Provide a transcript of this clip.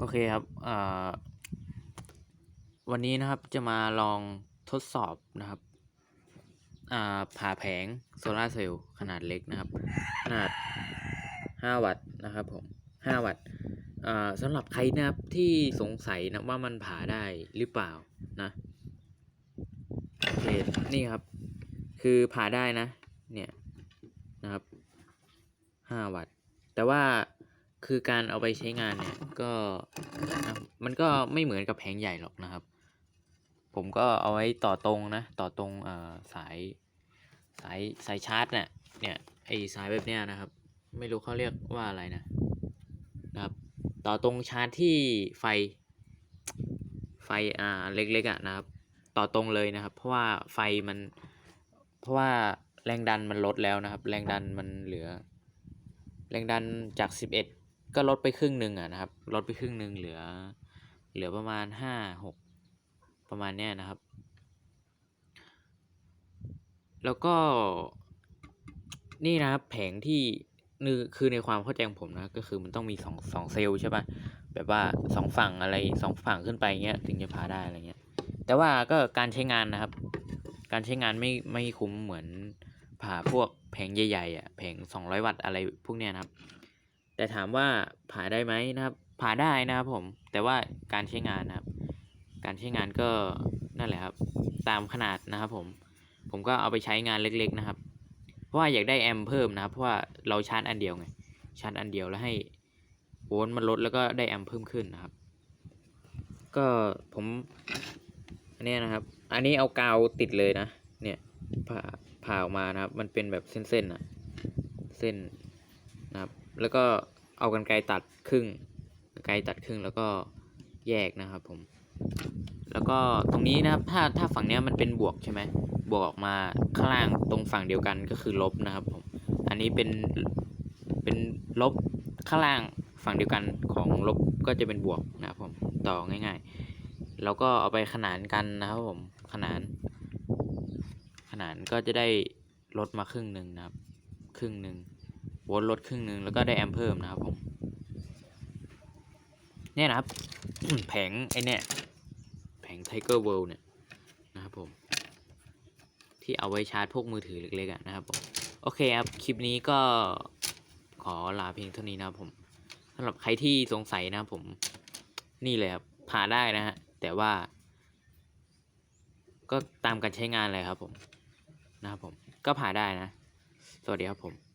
โอเคครับวันนี้นะครับจะมาลองทดสอบนะครับผ่าแผงโซลาเซลล์ขนาดเล็กนะครับ ขนาด 5 วัตต์นะครับผม 5 วัตต์สำหรับใครนะครับที่สงสัยนะว่ามันผ่าได้หรือเปล่านะโอเคนี่ครับ คือผ่าได้นะ เนี่ยนะครับ 5 วัตต์ แต่ว่า คือการเอาไปใช้งานเนี่ยก็นะมันก็ไม่เหมือนกับแผงใหญ่หรอกนะครับ ผมก็เอาไว้ต่อตรงนะ ต่อตรงเอ่อสายสายสายชาร์จเนี่ยเนี่ยไอสายแบบเนี้ยนะครับ ไม่รู้เขาเรียกว่าอะไรนะนะครับ ต่อตรงชาร์จที่ไฟไฟอ่าเล็กๆอะนะครับ ต่อตรงเลยนะครับ เพราะว่าไฟมัน เพราะว่าแรงดันมันลดแล้วนะครับ แรงดันมันเหลือ แรงดันจาก 11 ก็ลดไปครึ่งหนึ่งอะนะครับ ลดไปครึ่งหนึ่งเหลือ เหลือประมาณ5 6ประมาณเนี้ยนะครับ แล้วก็นี่นะครับแผงที่นึคือในความเข้าใจของผมนะก็คือมันต้องมีสองสองเซลล์ใช่ปะแบบว่าสองฝั่งอะไรสองฝั่งขึ้นไปเงี้ยถึงจะพาได้อะไรเงี้ย แต่ว่าก็การใช้งานนะครับ การใช้งานไม่ไม่คุ้มเหมือนผ่าพวกแผงใหญ่ๆอะแผงสองร้อยวัตต์อะไรพวกเนี้ยนะครับ แต่ถามว่าผ่าได้ไหมนะครับ ผ่าได้นะครับผม แต่ว่าการใช้งานนะครับ การใช้งานก็นั่นแหละครับ ตามขนาดนะครับผม ผมก็เอาไปใช้งานเล็ก ๆ นะครับ เพราะว่าอยากได้แอมเพิ่มนะครับ เพราะว่าเราชาร์จอันเดียวไง ชาร์จอันเดียวแล้วให้โวลต์มันลดแล้วก็ได้แอมเพิ่มขึ้นนะครับ ก็ผมอันนี้นะครับ อันนี้เอากาวติดเลยนะ เนี่ยผ่าผ่าออกมานะครับ มันเป็นแบบเส้นๆนะเส้นนะครับ แล้วก็เอากันไกรตัดครึ่งไกรตัดครึ่งแล้วก็แยกนะครับผม แล้วก็ตรงนี้นะครับ ถ้าถ้าฝั่งเนี้ยมันเป็นบวกใช่ไหมบวกออกมาข้างล่างตรงฝั่งเดียวกันก็คือลบนะครับผม อันนี้เป็นเป็นลบข้างล่างฝั่งเดียวกันของลบก็จะเป็นบวกนะครับผมต่อง่ายๆ แล้วก็เอาไปขนานกันนะครับผมขนาน ขนานก็จะได้ลดมาครึ่งหนึ่งนะครับ ครึ่งหนึ่ง โวลต์ลดครึ่งหนึ่งแล้วก็ได้แอมป์เพิ่มนะครับผมเนี่ยนะครับ แผงไอเนี่ยแผง Tiger World เนี่ยนะครับผม ที่เอาไว้ชาร์จพวกมือถือเล็กๆนะครับผมโอเคครับ คลิปนี้ก็ขอลาเพียงเท่านี้นะครับผมสำหรับใครที่สงสัยนะครับผมนี่เลยครับผ่าได้นะฮะแต่ว่า ก็ตามการใช้งานเลยครับผมนะครับผมก็ผ่าได้นะ สวัสดีครับผม